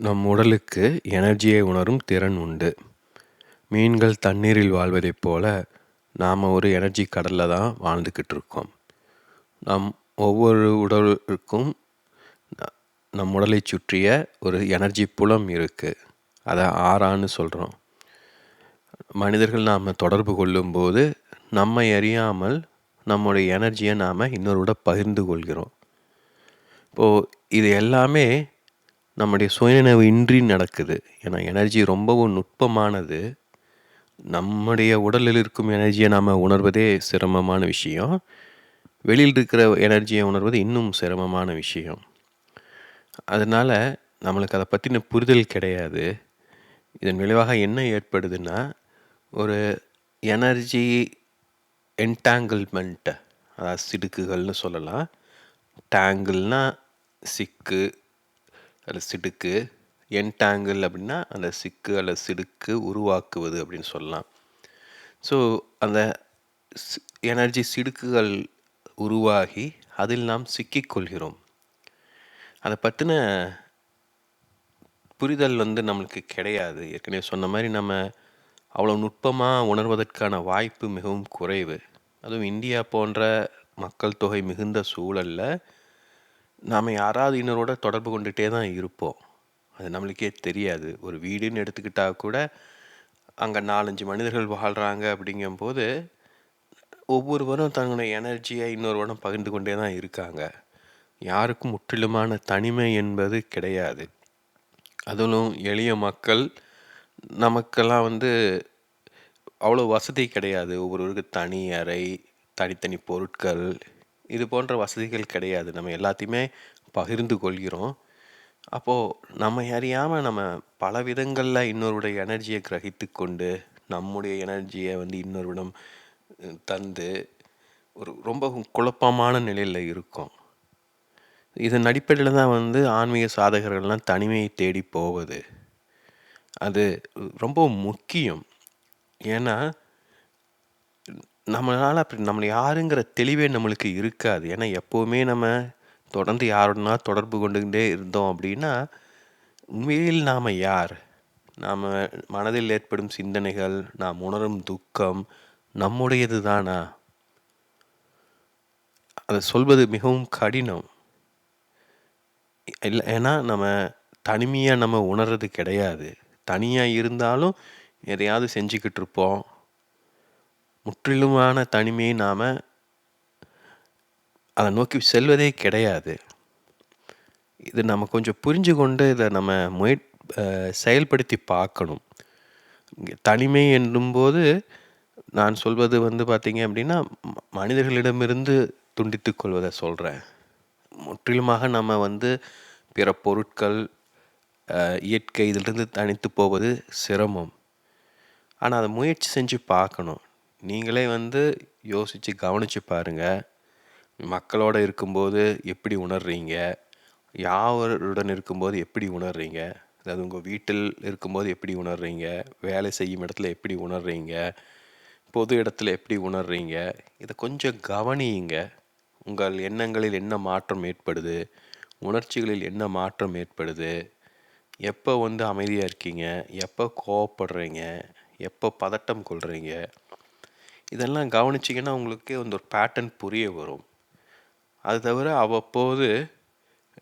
நம் உடலுக்கு எனர்ஜியை உணரும் திறன் உண்டு. மீன்கள் தண்ணீரில் வாழ்வதைப் போல, நாம ஒரு எனர்ஜி கடல்ல தான் வாழ்ந்துக்கிட்டு இருக்கோம். நம் ஒவ்வொரு உடலுக்கும் நம் உடலைச் சுற்றிய ஒரு எனர்ஜி புலம் இருக்கு. அத ஆறான்னு சொல்றோம். மனிதர்கள் நாம தொடர்பு கொள்ளும்போது, நம்மை அறியாமல் நம்முடைய எனர்ஜிய நாம இன்னொருவரோட பகிர்ந்து கொள்கிறோம். இப்போ இது எல்லாமே நம்முடைய சுயநினைவு இன்றி நடக்குது. ஏன்னா எனர்ஜி ரொம்பவும் நுட்பமானது. நம்முடைய உடலில் இருக்கும் எனர்ஜியை நாம் உணர்வதே சிரமமான விஷயம். வெளியில் இருக்கிற எனர்ஜியை உணர்வது இன்னும் சிரமமான விஷயம். அதனால் நம்மளுக்கு அதை பற்றின புரிதல் கிடையாது. இதன் விளைவாக என்ன ஏற்படுதுன்னா, ஒரு எனர்ஜி என்டாங்கிள்மென்ட் அதாவது சிடுக்குகள்னு சொல்லலாம். டேங்கிள்னால் சிக்கு அல்லது சிடுக்கு. என்டாங்கிள் அப்படின்னா அந்த சிக்கு அல்லது சிடுக்கு உருவாக்குவது அப்படின்னு சொல்லலாம். ஸோ அந்த சி எனர்ஜி சிடுக்குகள் உருவாகி, அதில் நாம் சிக்கிக் கொள்கிறோம். பற்றின புரிதல் வந்து நம்மளுக்கு கிடையாது. ஏற்கனவே சொன்ன மாதிரி நம்ம அவ்வளோ நுட்பமாக உணர்வதற்கான வாய்ப்பு மிகவும் குறைவு. அதுவும் இந்தியா போன்ற மக்கள் தொகை மிகுந்த சூழல்ல, நாம் யாராவது இன்னொருவரோட தொடர்பு கொண்டுகிட்டே தான் இருப்போம். அது நம்மளுக்கே தெரியாது. ஒரு வீடுன்னு எடுத்துக்கிட்டால் கூட, அங்கே நாலஞ்சு மனிதர்கள் வாழ்கிறாங்க அப்படிங்கும்போது, ஒவ்வொருவரும் தன்னுடைய எனர்ஜியை இன்னொருவரும் பகிர்ந்து கொண்டே தான் இருக்காங்க. யாருக்கும் முற்றிலுமான தனிமை என்பது கிடையாது. அதிலும் எளிய மக்கள், நமக்கெல்லாம் வந்து அவ்வளோ வசதி கிடையாது. ஒவ்வொருவருக்கு தனி அறை, தனித்தனி பொருட்கள், இது போன்ற வசதிகள் கிடையாது. நம்ம எல்லாத்தையுமே பகிர்ந்து கொள்கிறோம். அப்போது நம்ம அறியாமல் நம்ம பல விதங்களில் இன்னொருடைய எனர்ஜியை கிரகித்து கொண்டு, நம்முடைய எனர்ஜியை வந்து இன்னொருவிடம் தந்து, ஒரு ரொம்பவும் குழப்பமான நிலையில் இருக்கும் இதன் அடிப்படையில் தான் வந்து ஆன்மீக சாதகர்கள்லாம் தனிமையை தேடி போவது. அது ரொம்ப முக்கியம். ஏன்னா, நம்மளால் அப்படி நம்மளை யாருங்கிற தெளிவே நம்மளுக்கு இருக்காது. ஏன்னா எப்போவுமே நம்ம தொடர்ந்து யாருடனா தொடர்பு கொண்டுகிட்டே இருந்தோம் அப்படின்னா, உண்மையில் நாம் யார்? நாம் மனதில் ஏற்படும் சிந்தனைகள், நாம் உணரும் துக்கம் நம்முடையது தானா? அதை சொல்வது மிகவும் கடினம். இல்லை ஏன்னா நம்ம தனிமையாக நம்ம உணர்றது கிடையாது. தனியாக இருந்தாலும் எதையாவது செஞ்சுக்கிட்டு இருப்போம். முற்றிலுமான தனிமையை நாம் அதை நோக்கி செல்வதே கிடையாது. இது நம்ம கொஞ்சம் புரிஞ்சு கொண்டு இதை நம்ம முய செயல்படுத்தி பார்க்கணும். தனிமை என்னும்போது, நான் சொல்வது வந்து பார்த்திங்க அப்படின்னா, ம மனிதர்களிடமிருந்து துண்டித்து கொள்வதை சொல்கிறேன் முற்றிலுமாக நம்ம வந்து பிற பொருட்கள், இயற்கை இதிலிருந்து தனித்து போவது சிரமம். ஆனால் அதை முயற்சி செஞ்சு பார்க்கணும். நீங்களே வந்து யோசித்து கவனித்து பாருங்கள் மக்களோட இருக்கும்போது எப்படி உணர்றீங்க? யாவருடன் இருக்கும்போது எப்படி உணர்றீங்க? அதாவது உங்கள் வீட்டில் இருக்கும்போது எப்படி உணர்றீங்க? வேலை செய்யும் இடத்துல எப்படி உணர்றீங்க? பொது இடத்துல எப்படி உணர்றீங்க? இதை கொஞ்சம் கவனியுங்க. உங்கள் எண்ணங்களில் என்ன மாற்றம் ஏற்படுது? உணர்ச்சிகளில் என்ன மாற்றம் ஏற்படுது? எப்போ வந்து அமைதியாக இருக்கீங்க? எப்போ கோவப்படுறீங்க? எப்போ பதட்டம் கொள்கிறீங்க இதெல்லாம் கவனிச்சிங்கன்னா உங்களுக்கே வந்து ஒரு பேட்டர்ன் புரிய வரும். அது தவிர அவ்வப்போது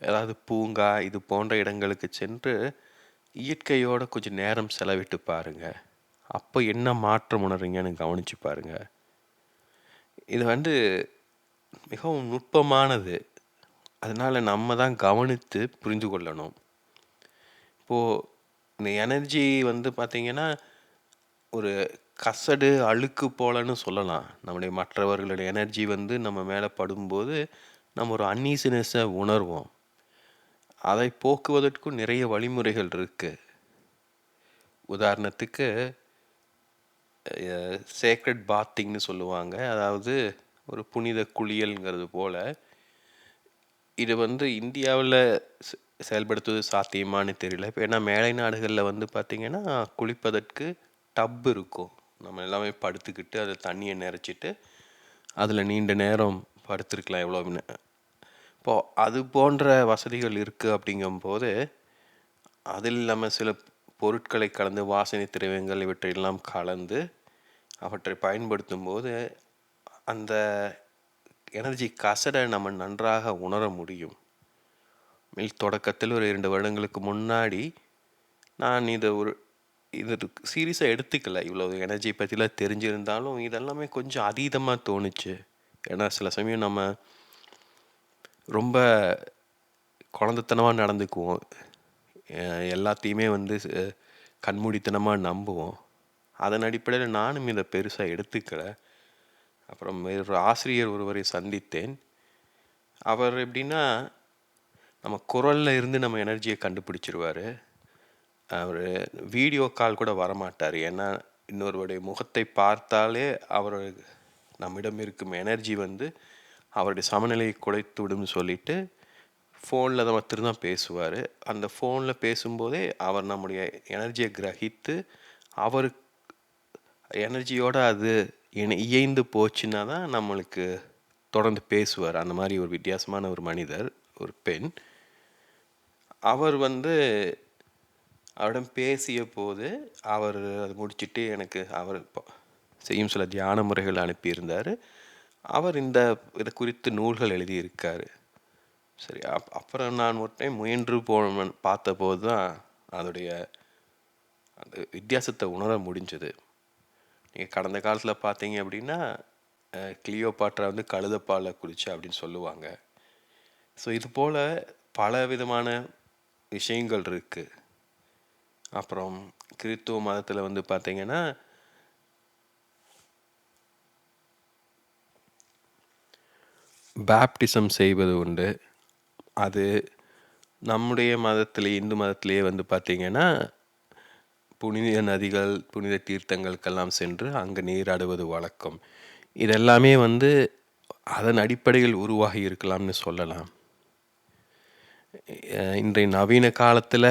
ஏதாவது பூங்கா, இது போன்ற இடங்களுக்கு சென்று, இயற்கையோடு கொஞ்சம் நேரம் செலவிட்டு பாருங்கள் அப்போ என்ன மாற்றம் உணர்றீங்கன்னு கவனித்து பாருங்கள் இது வந்து மிகவும் நுட்பமானது. அதனால் நம்ம தான் கவனித்து புரிந்து கொள்ளணும். இப்போது இந்த எனர்ஜி வந்து பார்த்திங்கன்னா ஒரு கசடு, அழுக்கு போலன்னு சொல்லலாம். நம்முடைய மற்றவர்களுடைய எனர்ஜி வந்து நம்ம மேல படும்போது, நம்ம ஒரு அன்ஈசினஸ்ஸ உணர்வோம். அதை போக்குவதற்கும் நிறைய வழிமுறைகள் இருக்கு. உதாரணத்துக்கு, அ சேக்ரெட் பாத்திங்ன்னு சொல்லுவாங்க. அதாவது ஒரு புனித குளியல்ங்கிறது போல. இது வந்து இந்தியாவுல செ செயல்படுத்துவது சாத்தியமான்னு தெரியல. இப்போ ஏன்னா மேலை நாடுகள்ல வந்து பார்த்தீங்கன்னா, குளிப்பதற்கு டப் இருக்கும். நம்ம எல்லாமே படுத்துக்கிட்டு, அதை தண்ணியை நிறச்சிட்டு அதில் நீண்ட நேரம் படுத்திருக்கலாம் எவ்வளோ இப்போது அது போன்ற வசதிகள் இருக்குது அப்படிங்கும்போது, அதில் இல்லாமல் சில பொருட்களை கலந்து வாசனை திரவியங்கள் இவற்றையெல்லாம் கலந்து அவற்றை பயன்படுத்தும் போது அந்த எனர்ஜி கசடை நம்ம நன்றாக உணர முடியும். மில் தொடக்கத்தில் ஒரு இரண்டு வருடங்களுக்கு முன்னாடி நான் இதை ஒரு இது சீரியஸாக எடுத்துக்கல. இவ்வளோ எனர்ஜி பற்றிலாம் தெரிஞ்சிருந்தாலும் இதெல்லாமே கொஞ்சம் அதீதமாக தோணுச்சு. ஏன்னா சில சமயம் நம்ம ரொம்ப குழந்தைத்தனமாக நடந்துக்குவோம். எல்லாத்தையுமே வந்து கண்மூடித்தனமாக நம்புவோம். அதன் அடிப்படையில் நானும் இதை பெருசாக எடுத்துக்கல. அப்புறம் ஒரு ஆசிரியர் ஒருவரை சந்தித்தேன். அவர் எப்படின்னா நம்ம குரலில் இருந்து நம்ம எனர்ஜியை கண்டுபிடிச்சிருவார். அவர் வீடியோ கால் கூட வரமாட்டார். ஏன்னா இன்னொருவருடைய முகத்தை பார்த்தாலே அவர் நம்மிடம் இருக்கும் எனர்ஜி வந்து அவருடைய சமநிலையை குலைத்து விடும்னு சொல்லிட்டு ஃபோனில் அதை மட்டும் தான் பேசுவார். அந்த ஃபோனில் பேசும்போதே அவர் நம்முடைய எனர்ஜியை கிரகித்து அவர் எனர்ஜியோடு அது இணை இயைந்து போச்சுன்னா தான் நம்மளுக்கு தொடர்ந்து பேசுவார். அந்த மாதிரி ஒரு வித்தியாசமான ஒரு மனிதர் ஒரு பெண். அவர் வந்து அவரிடம் பேசிய போது அவர் அது முடிச்சுட்டு எனக்கு அவர் செய்யும் சில தியான முறைகள் அனுப்பியிருந்தார். அவர் இந்த இதை குறித்து நூல்கள் எழுதியிருக்கார். சரி அப் அப்புறம் நான் ஒரு டைம் முயன்று போன பார்த்தபோது தான் அதோடைய அந்த வித்தியாசத்தை உணர முடிஞ்சது. நீங்கள் கடந்த காலத்தில் பார்த்தீங்க அப்படின்னா கிளியோபாட்ரா வந்து கழுதப்பாலை குடிச்சா அப்படின்னு சொல்லுவாங்க. ஸோ இது போல் பல விதமான விஷயங்கள் இருக்குது அப்புறம் கிறித்துவ மதத்தில் வந்து பார்த்தீங்கன்னா பேப்டிசம் செய்வது உண்டு. அது நம்முடைய மதத்திலே இந்து மதத்திலேயே வந்து பார்த்திங்கன்னா புனித நதிகள் புனித தீர்த்தங்களுக்கெல்லாம் சென்று அங்கே நீராடுவது வழக்கம். இதெல்லாமே வந்து அதன் அடிப்படையில் உருவாகி இருக்கலாம்னு சொல்லலாம். இன்றைய நவீன காலத்தில்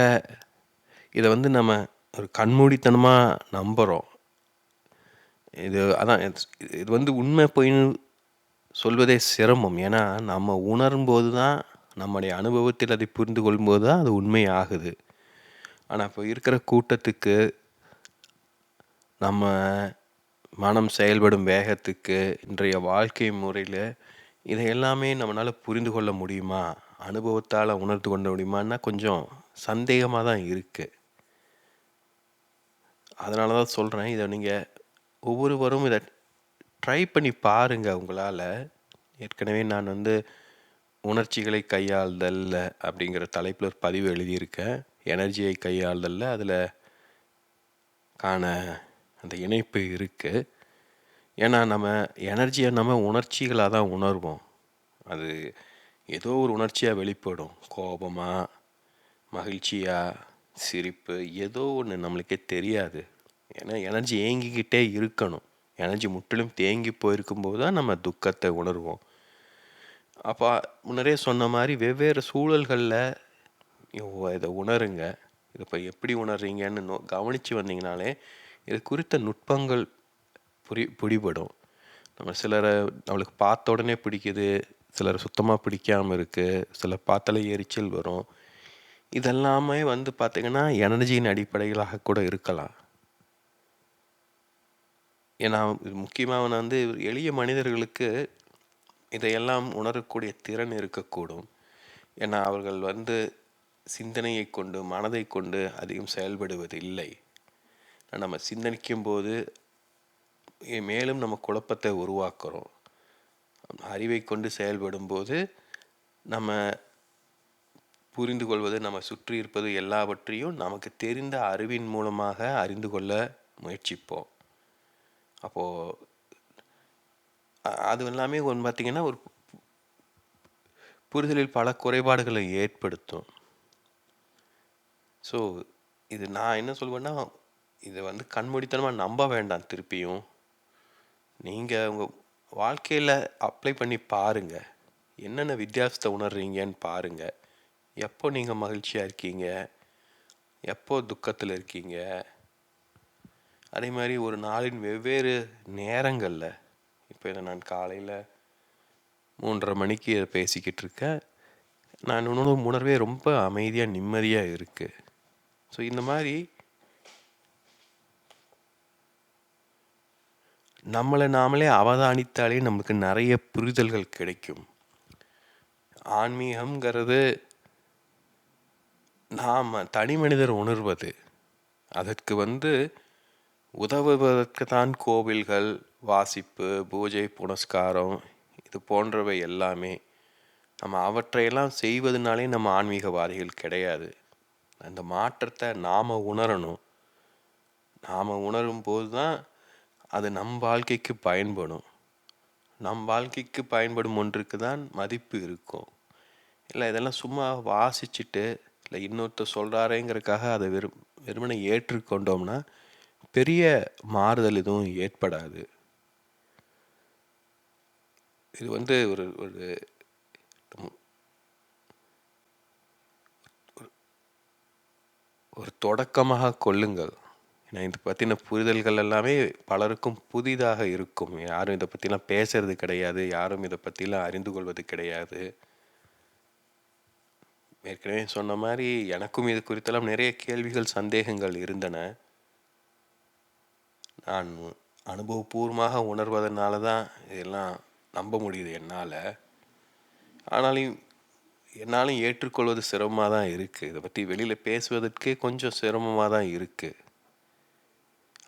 இதை வந்து நம்ம ஒரு கண்மூடித்தனமாக நம்புகிறோம் இது அதான் இது வந்து உண்மை பொய்ன்னு சொல்வதே சிரமம். ஏன்னா நம்ம உணரும்போது தான் நம்முடைய அனுபவத்தில் அதை புரிந்து கொள்ளும்போது தான் அது உண்மை ஆகுது ஆனால் இப்போ இருக்கிற கூட்டத்துக்கு நம்ம மனம் செயல்படும் வேகத்துக்கு இன்றைய வாழ்க்கை முறையில் இதை எல்லாமே நம்மளால் புரிந்து கொள்ள முடியுமா? அனுபவத்தால் உணர்ந்து கொள்ள முடியுமான்னா கொஞ்சம் சந்தேகமாக தான் இருக்குது அதனால தான் சொல்கிறேன் இதை நீங்கள் ஒவ்வொருவரும் இதை ட்ரை பண்ணி பாருங்கள் உங்களால். ஏற்கனவே நான் வந்து உணர்ச்சிகளை கையாளுதல் அப்படிங்கிற தலைப்பில் ஒரு பதிவு எழுதியிருக்கேன். எனர்ஜியை கையாளுதல்ல. அதில் காண அந்த இணைப்பு இருக்குது ஏன்னா நம்ம எனர்ஜியை நம்ம உணர்ச்சிகளாக தான் உணர்வோம். அது ஏதோ ஒரு உணர்ச்சியாக வெளிப்படும். கோபமாக மகிழ்ச்சியாக சிரிப்பு ஏதோ ஒன்று நம்மளுக்கே தெரியாது. ஏன்னா எனர்ஜி ஏங்கிக்கிட்டே இருக்கணும். எனர்ஜி முற்றிலும் தேங்கி போயிருக்கும்போது தான் நம்ம துக்கத்தை உணர்வோம். அப்போ முன்னரே சொன்ன மாதிரி வெவ்வேறு சூழல்களில் இதை உணருங்க. இதை இப்போ எப்படி உணர்றீங்கன்னு நோ கவனித்து வந்தீங்கனாலே இது குறித்த நுட்பங்கள் புரி பிடிபடும். நம்ம சிலரை நம்மளுக்கு பார்த்த உடனே பிடிக்குது சிலர் சுத்தமாக பிடிக்காமல் இருக்குது சிலர் பார்த்தாலே எரிச்சல் வரும். இதெல்லாமே வந்து பார்த்திங்கன்னா எனர்ஜியின் அடிப்படைகளாக கூட இருக்கலாம். ஏன்னா இது முக்கியமாக வந்து எளிய மனிதர்களுக்கு இதையெல்லாம் உணரக்கூடிய திறன் இருக்கக்கூடும். ஏன்னா அவர்கள் வந்து சிந்தனையை கொண்டு மனதை கொண்டு அதிகம் செயல்படுவது இல்லை நம்ம சிந்தனிக்கும்போது மேலும் நம்ம குழப்பத்தை உருவாக்குறோம். அறிவை கொண்டு செயல்படும்போது நம்ம புரிந்து கொள்வது நம்ம சுற்றி இருப்பது எல்லாவற்றையும் நமக்கு தெரிந்த அறிவின் மூலமாக அறிந்து கொள்ள முயற்சிப்போம். அப்போது அது எல்லாமே ஒன்று பார்த்திங்கன்னா ஒரு புரிதலில் பல குறைபாடுகளை ஏற்படுத்தும். ஸோ இது நான் என்ன சொல்வேன்னா இதை வந்து கண்மூடித்தனமாக நம்ப வேண்டாம் திருப்பியும். நீங்கள் உங்கள் வாழ்க்கையில் அப்ளை பண்ணி பாருங்கள் என்னென்ன வித்தியாசத்தை உணர்றீங்கன்னு பாருங்கள் எப்போ நீங்கள் மகிழ்ச்சியாக இருக்கீங்க? எப்போ துக்கத்தில் இருக்கீங்க? அதே மாதிரி ஒரு நாளின் வெவ்வேறு நேரங்களில் இப்போ இதை நான் காலையில் மூன்றரை மணிக்கு பேசிக்கிட்டு இருக்கேன். நான் உணர்வு உணர்வே ரொம்ப அமைதியாக நிம்மதியாக இருக்குது ஸோ இந்த மாதிரி நம்மளை நாமளே அவதானித்தாலே நமக்கு நிறைய புரிதல்கள் கிடைக்கும். ஆன்மீகம்ங்கிறது நாம் தனி மனிதர் உணர்வது. அதற்கு வந்து உதவுவதற்கு தான் கோவில்கள் வாசிப்பு பூஜை புனஸ்காரம் இது போன்றவை எல்லாமே. நம்ம அவற்றையெல்லாம் செய்வதனாலே நம்ம ஆன்மீகவாதிகள் கிடையாது. அந்த மாற்றத்தை நாம் உணரணும். நாம் உணரும் போது தான் அது நம் வாழ்க்கைக்கு பயன்படும். நம் வாழ்க்கைக்கு பயன்படும் ஒன்றுக்கு தான் மதிப்பு இருக்கும். இல்லை இதெல்லாம் சும்மா வாசிச்சுட்டு இல்லை இன்னொருத்தர் சொல்கிறாரேங்கிறதுக்காக அதை வெறும் வெறுமனை ஏற்றுக்கொண்டோம்னா பெரிய மாறுதல் எதுவும் ஏற்படாது. இது வந்து ஒரு ஒரு ஒரு தொடக்கமாக கொள்ளுங்கள். ஏன்னா இதை பற்றின புரிதல்கள் எல்லாமே பலருக்கும் புதிதாக இருக்கும். யாரும் இதை பற்றிலாம் பேசுறது கிடையாது யாரும் இதை பற்றிலாம் அறிந்து கொள்வது கிடையாது. ஏற்கனவே சொன்ன மாதிரி எனக்கும் இது குறித்தெல்லாம் நிறைய கேள்விகள் சந்தேகங்கள் இருந்தன. நான் அனுபவபூர்வமாக உணர்வதனால தான் இதெல்லாம் நம்ப முடியுது என்னால். ஆனாலும் என்னாலும் ஏற்றுக்கொள்வது சிரமமாக தான் இருக்குது இதை பற்றி வெளியில் பேசுவதற்கே கொஞ்சம் சிரமமாக தான் இருக்குது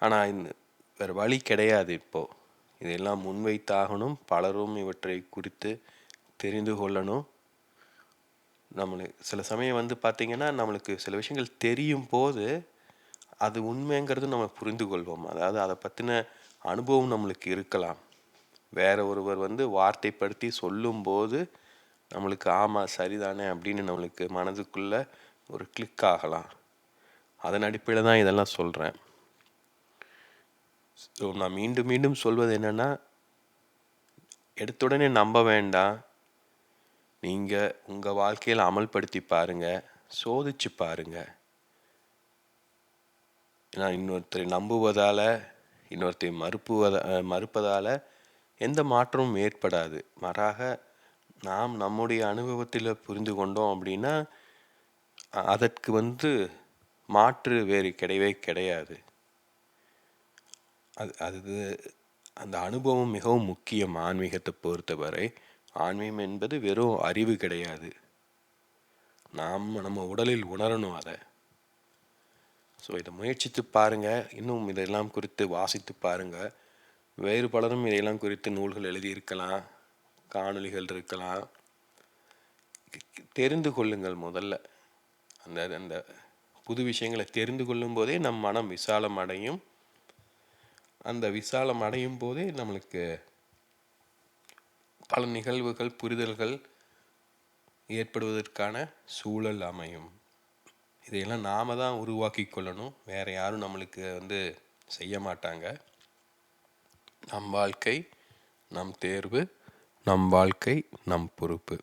ஆனால் இந்த வேறு வழி கிடையாது இப்போது இதெல்லாம் முன்வைத்தாகணும். பலரும் இவற்றை குறித்து தெரிந்து கொள்ளணும். நம்மளுக்கு சில சமயம் வந்து பார்த்திங்கன்னா நம்மளுக்கு சில விஷயங்கள் தெரியும் போது அது உண்மைங்கிறது நம்ம புரிந்து கொள்வோம் அதாவது அதை பற்றின அனுபவம் நம்மளுக்கு இருக்கலாம். வேற ஒருவர் வந்து வார்த்தைப்படுத்தி சொல்லும்போது நம்மளுக்கு ஆமாம் சரிதானே அப்படின்னு நம்மளுக்கு மனதுக்குள்ளே ஒரு கிளிக் ஆகலாம். அதன் அடிப்படையில் தான் இதெல்லாம் சொல்கிறேன் ஸோ நான் மீண்டும் மீண்டும் சொல்வது என்னென்னா எடுத்துடனே நம்ப வேண்டாம். நீங்கள் உங்கள் வாழ்க்கையில் அமல்படுத்தி பாருங்கள் சோதிச்சு பாருங்கள் ஏன்னா இன்னொருத்தரை நம்புவதால் இன்னொருத்தரை மறுப்புவதா மறுப்பதால் எந்த மாற்றமும் ஏற்படாது. மாறாக நாம் நம்முடைய அனுபவத்தில் புரிந்து கொண்டோம் அப்படின்னா அதற்கு வந்து மாற்று வேறு கிடையவே கிடையாது. அது அது அந்த அனுபவம் மிகவும் முக்கியம் ஆன்மீகத்தை பொறுத்தவரை. ஆன்மீகம் என்பது வெறும் அறிவு கிடையாது. நாம் நம்ம உடலில் உணரணும் அதை. ஸோ இதை முயற்சித்து பாருங்கள் இன்னும் இதெல்லாம் குறித்து வாசித்து பாருங்கள் வேறு பலரும் இதையெல்லாம் குறித்து நூல்கள் எழுதியிருக்கலாம் காணொலிகள் இருக்கலாம். தெரிந்து கொள்ளுங்கள் முதல்ல. அந்த அந்த புது விஷயங்களை தெரிந்து கொள்ளும் போதே நம் மனம் விசாலம் அடையும் அந்த விசாலம் அடையும் போதே நம்மளுக்கு பல நிகழ்வுகள் புரிதல்கள் ஏற்படுவதற்கான சூழல் அமையும். இதையெல்லாம் நாம் தான் உருவாக்கி கொள்ளணும். வேறு யாரும் நம்மளுக்கு வந்து செய்ய மாட்டாங்க. நம் வாழ்க்கை நம் தேர்வு நம் வாழ்க்கை நம் பொறுப்பு.